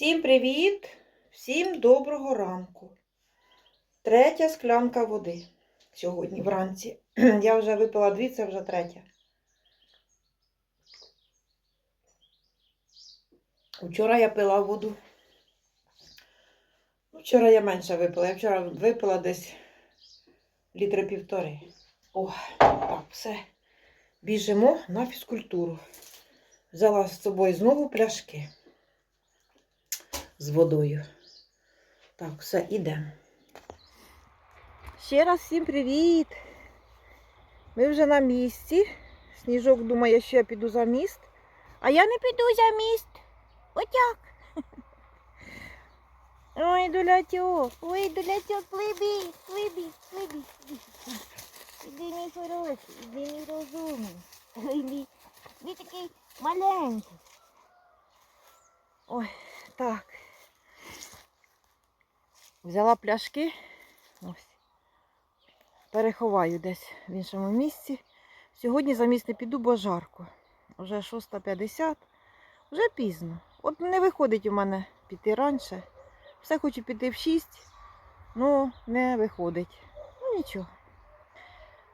Всім привіт! Всім доброго ранку. Третя склянка води сьогодні вранці. Я вже випила дві, це вже третя. Вчора я пила воду. Ну, вчора я менше випила. Я вчора випила десь літри півтори. О, так, все. Біжимо на фізкультуру. Взяла з собою знову пляшки з водою. Так, все, іде. Ще раз всім привіт! Ми вже на місці. Сніжок думає, що я піду за міст. А я не піду за міст. Отяк. Ой, дулятьок, ой, дулятьок, плибі, плибі, плибі. Іди мій хороший, іди мій розумний. Ой, такий маленький. Ой, так. Взяла пляшки, ось, переховаю десь в іншому місці. Сьогодні замість не піду, бо жарко. Вже 6.50, вже пізно. От не виходить у мене піти раніше. Все хочу піти в 6, ну не виходить. Ну нічого.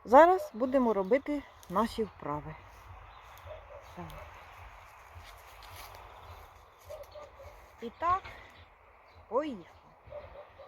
Зараз будемо робити наші вправи. Так. І так, поїхали.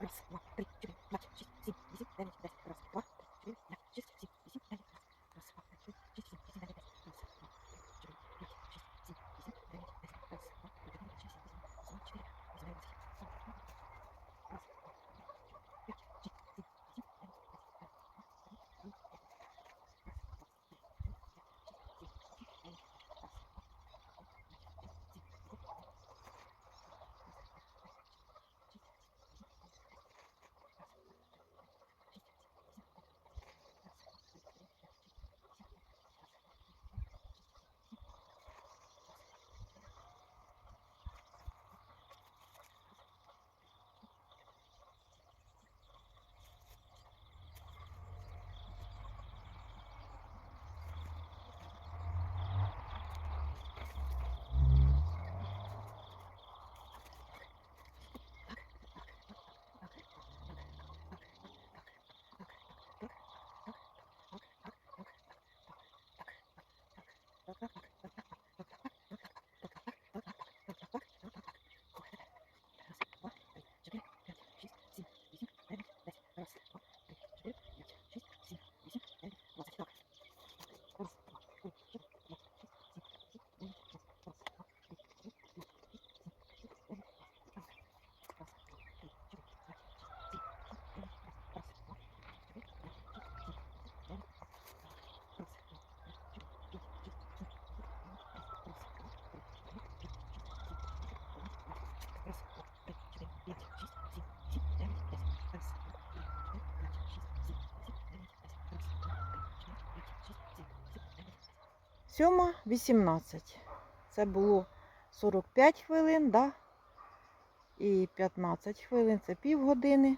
Марисола, прийдем. Сьома 18. Це було 45 хвилин, да? І 15 хвилин це півгодини.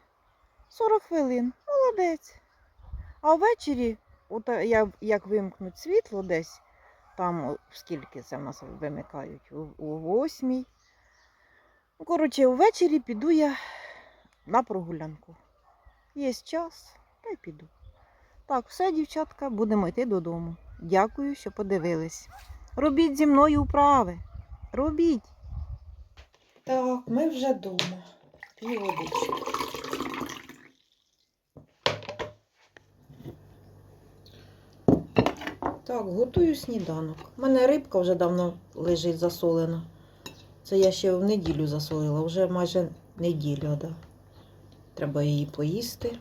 40 хвилин. Молодець. А ввечері, от е, як вимкнуть світло десь, там скільки це в нас вимикають? У, 8. Ну, коротше, ввечері піду я на прогулянку. Є час, та й піду. Так, все, дівчатка, будемо йти додому. Дякую, що подивились. Робіть зі мною вправи. Робіть. Так, ми вже вдома. Пів водички. Так, готую сніданок. У мене рибка вже давно лежить засолена. Це я ще в неділю засолила, вже майже неділя, да. Треба її поїсти.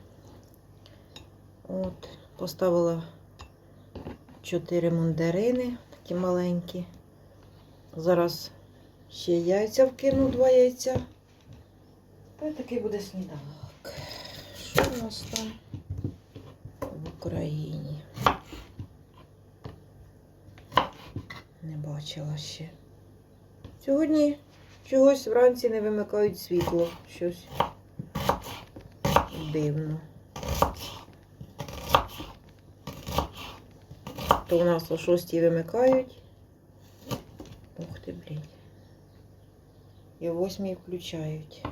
От, поставила чотири мандарини, такі маленькі. Зараз ще яйця вкину, два яйця. Та такий буде сніданок. Що у нас там в Україні? Не бачила ще. Сьогодні чогось вранці не вимикають світло. Щось дивно. То у нас о 6 вимикають. Ух ти, блін. І о 8 включають.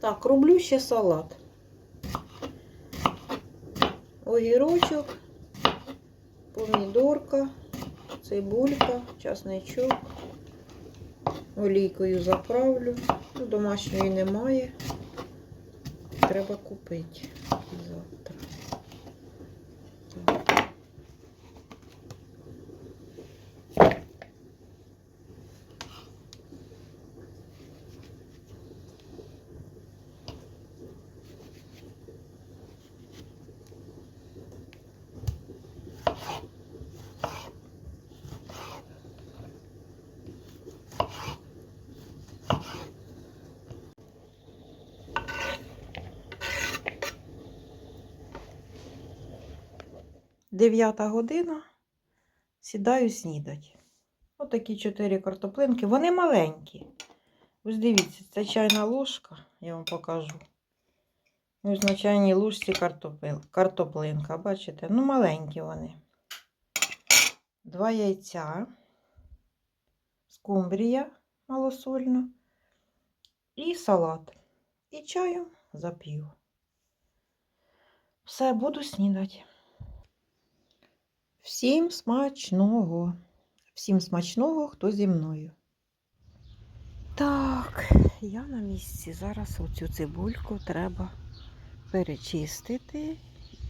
Так, роблю ще салат. Огірочок, помідорка, цибулька, часничок. Олійкою заправлю. Ну, домашньої немає. Треба купити завтра. Дев'ята година сідаю снідать. Отакі От чотири картоплинки. Вони маленькі. Ось дивіться, це чайна ложка, я вам покажу. Ось на чайній ложці картоплинка, бачите? Ну, маленькі вони. Два яйця, скумбрія малосольна і салат. І чаю запів. Все, буду снідати. Всім смачного. Всім смачного, хто зі мною. Так, я на місці. Зараз оцю цибульку треба перечистити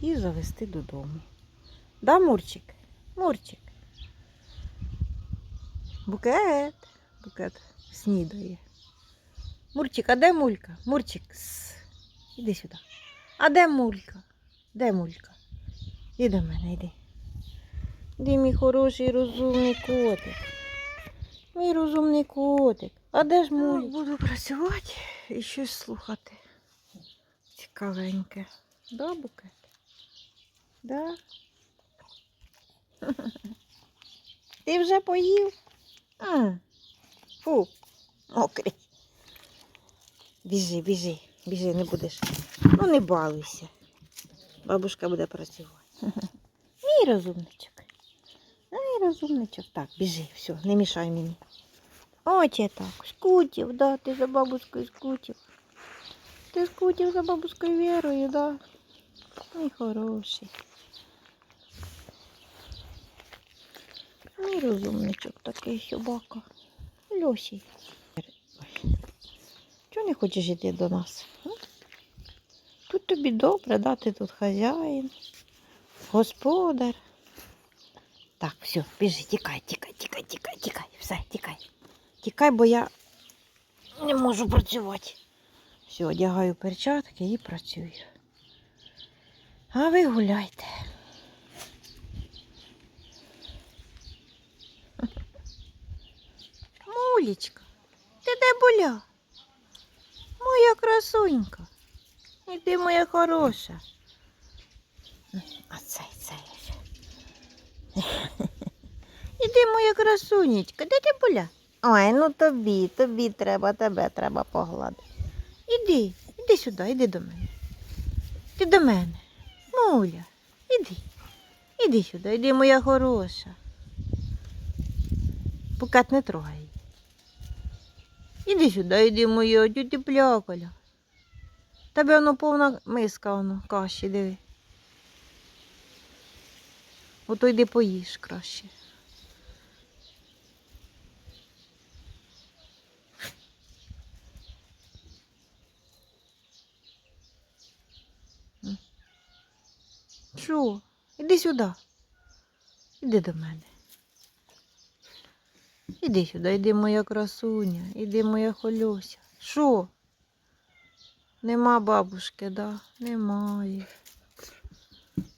і завести додому. Да, Мурчик? Мурчик. Букет. Букет снідає. Мурчик, а де мулька? Мурчик. Іди сюди. А де мулька? Де мулька? Іди до мене, йди. Де мій хороший розумний котик? Мій розумний котик. А де ж мулька? Буду працювати і щось слухати. Цікавеньке. Да, букет? Да? Ти вже поїв? М. Фу, мокрий. Біжи, біжи, біжи, не будеш. Ну не балуйся. Бабушка буде працювати. Мій розумничок. Розумничок. Так, біжи, все, не мішай мені. Я так, скутів, да, ти за бабушкою скутів. Ти скутів за бабушкою Вірою, да? Мій хороший. Мій розумничок такий собака. Льосій. Чого не хочеш йти до нас? Тут тобі добре, да? ти тут хазяїн, господар. Так, все, біжи, тікай, тікай, тікай, тікай, тікай, все, тікай. Тікай, бо я не можу працювати. Все, одягаю перчатки і працюю. А ви гуляйте. Мулечка, ти де буля? Моя красунька. І ти моя хороша. А цей, цей. Іди, моя красунечка, де ти буля? Ой, ну тобі, тобі треба, тебе треба погладити. Іди, іди сюди, іди до мене. Ти до мене. Муля, іди. Іди сюди, іди, моя хороша. Букет не трогай. Іди сюди, іди, моя, тюті плякаля. Тебе воно повна миска, воно, каші, диви. Ото йди поїж краще. Що? Іди сюди. Іди до мене. Іди сюди, іди моя красуня, іди моя холюся. Що? Нема бабушки, да? Немає.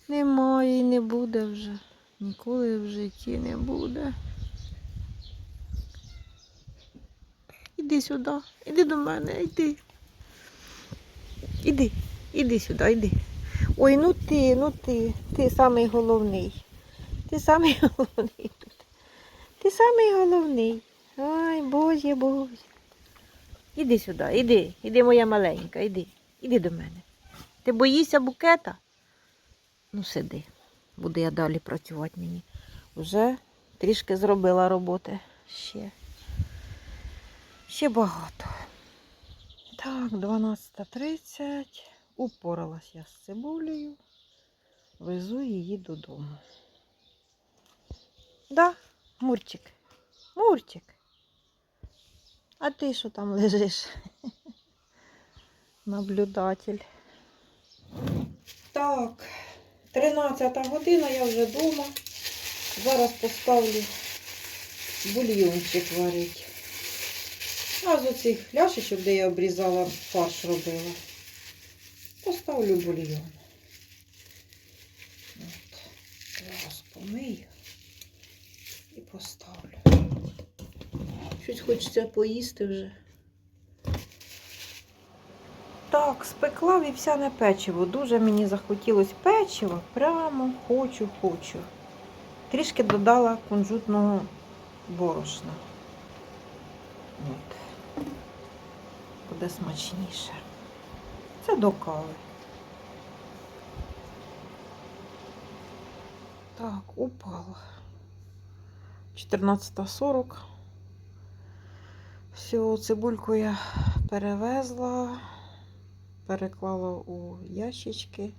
Немає і не буде вже. Ніколи в житті не буде. Іди сюди, іди до мене, йди. Іди, іди сюди, йди. Ой, ну ти, ну ти, ти самий головний. Ти самий головний тут. Ти самий головний. Ай, Боже, Боже. Іди сюди, іди, іди, моя маленька, іди, іди до мене. Ти боїшся букета? Ну, сиди. Буду я далі працювати мені. Вже трішки зробила роботи ще. Ще багато. Так, 12.30. Упоралась я з цибулею. Везу її додому. Да, Мурчик. Мурчик. А ти що там лежиш? Наблюдатель. Так, 13 година, я вже вдома. Зараз поставлю бульйончик варить. А з оцих ляшечок, де я обрізала, фарш робила. Поставлю бульйон. От. Зараз помию і поставлю. Щось хочеться поїсти вже. Так, спекла вівсяне печиво. Дуже мені захотілося печива. Прямо хочу, хочу. Трішки додала кунжутного борошна. От. Буде смачніше. Це до кави. Так, упала. 14.40. Всю цибульку я перевезла, переклала у ящички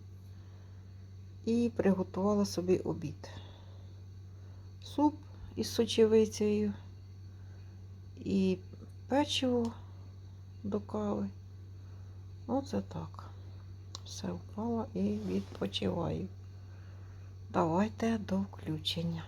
і приготувала собі обід. Суп із сочевицею і печиво до кави. Оце так. Все впало і відпочиваю. Давайте до включення.